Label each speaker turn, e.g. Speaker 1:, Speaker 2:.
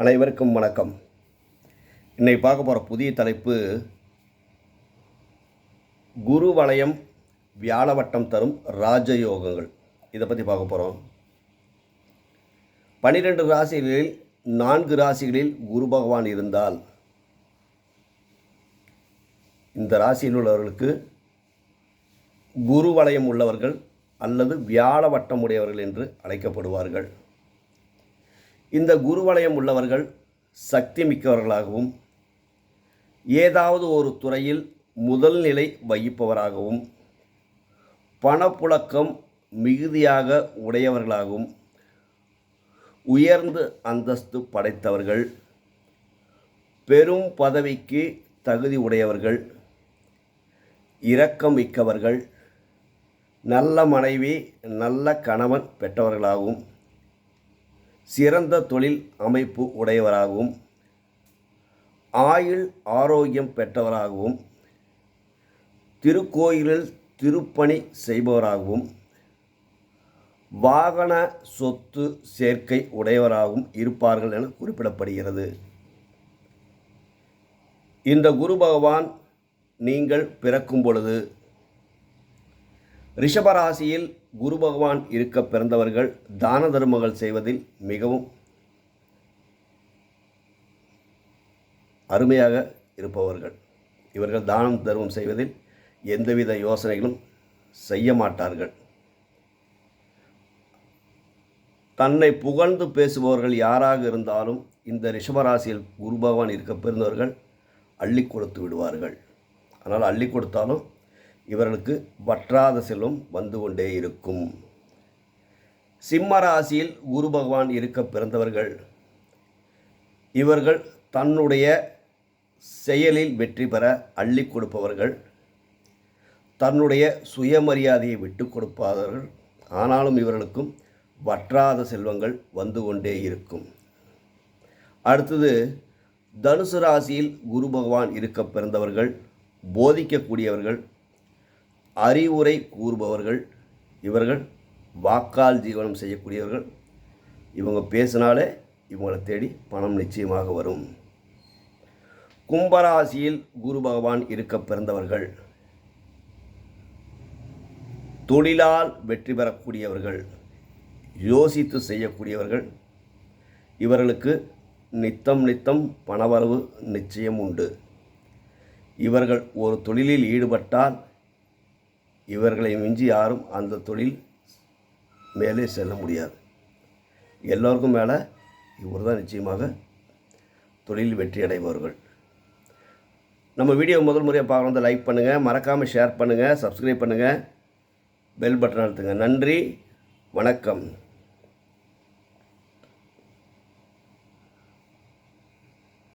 Speaker 1: அனைவருக்கும் வணக்கம். இன்னைக்கு பார்க்க போகிற புதிய தலைப்பு குரு வளையம் வியாழவட்டம் தரும் ராஜயோகங்கள். இதை பற்றி பார்க்க போகிறோம் பன்னிரெண்டு ராசிகளில் நான்கு ராசிகளில் குரு பகவான் இருந்தால் இந்த ராசியில் உள்ளவர்களுக்கு குரு வளையம் உள்ளவர்கள் அல்லது வியாழ வட்டம் உடையவர்கள் என்று அழைக்கப்படுவார்கள். இந்த குருவலயம் உள்ளவர்கள் சக்தி மிக்கவர்களாகவும் ஏதாவது ஒரு துறையில் முதல் நிலை வகிப்பவராகவும் பணப்புழக்கம் மிகுதியாக உடையவர்களாகவும் உயர்ந்த அந்தஸ்து படைத்தவர்கள் பெரும் பதவிக்கு தகுதி உடையவர்கள் இரக்கம் மிக்கவர்கள் நல்ல மனைவி நல்ல கணவன் பெற்றவர்களாகவும் சிறந்த தொழில் அமைப்பு உடையவராகவும் ஆயுள் ஆரோக்கியம் பெற்றவராகவும் திருக்கோயிலில் திருப்பணி செய்பவராகவும் வாகன சொத்து சேர்க்கை உடையவராகவும் இருப்பார்கள் என குறிப்பிடப்படுகிறது. இந்த குரு பகவான் நீங்கள் பிறக்கும் பொழுது ரிஷபராசியில் குரு பகவான் இருக்க பிறந்தவர்கள் தான தர்மங்கள் செய்வதில் மிகவும் அருமையாக இருப்பவர்கள். இவர்கள் தானம் தர்மம் செய்வதில் எந்தவித யோசனைகளும் செய்ய மாட்டார்கள். தன்னை புகழ்ந்து பேசுபவர்கள் யாராக இருந்தாலும் இந்த ரிஷபராசியில் குரு பகவான் இருக்க பிறந்தவர்கள் அள்ளி கொடுத்து விடுவார்கள். ஆனால் அள்ளி கொடுத்தாலும் இவர்களுக்கு வற்றாத செல்வம் வந்து கொண்டே இருக்கும். சிம்ம ராசியில் குரு பகவான் இருக்க பிறந்தவர்கள் இவர்கள் தன்னுடைய செயலில் வெற்றி பெற அள்ளி கொடுப்பவர்கள் தன்னுடைய சுயமரியாதையை விட்டு கொடுப்பாதவர்கள் ஆனாலும் இவர்களுக்கும் வற்றாத செல்வங்கள் வந்து கொண்டே இருக்கும். அடுத்தது தனுசு ராசியில் குரு பகவான் இருக்க பிறந்தவர்கள் போதிக்கக்கூடியவர்கள் அறிவுரை கூறுபவர்கள் இவர்கள் வாக்கால் ஜீவனம் செய்யக்கூடியவர்கள். இவங்க பேசினாலே இவங்களை தேடி பணம் நிச்சயமாக வரும். கும்பராசியில் குரு பகவான் இருக்க பிறந்தவர்கள் தொழிலால் வெற்றி பெறக்கூடியவர்கள் யோசித்து செய்யக்கூடியவர்கள் இவர்களுக்கு நித்தம் நித்தம் பணவரவு நிச்சயம் உண்டு. இவர்கள் ஒரு தொழிலில் ஈடுபட்டால் இவர்களை மிஞ்சி யாரும் அந்த தொழில் மேலே செல்ல முடியாது. எல்லோருக்கும் மேலே இவர் தான் நிச்சயமாக தொழில் வெற்றி அடைபவர்கள் நம்ம வீடியோ முதல் முறையாக பார்க்குறத லைக் பண்ணுங்கள் மறக்காமல் ஷேர் பண்ணுங்கள் சப்ஸ்கிரைப் பண்ணுங்கள் பெல் பட்டன் அழுத்துங்க. நன்றி. வணக்கம்.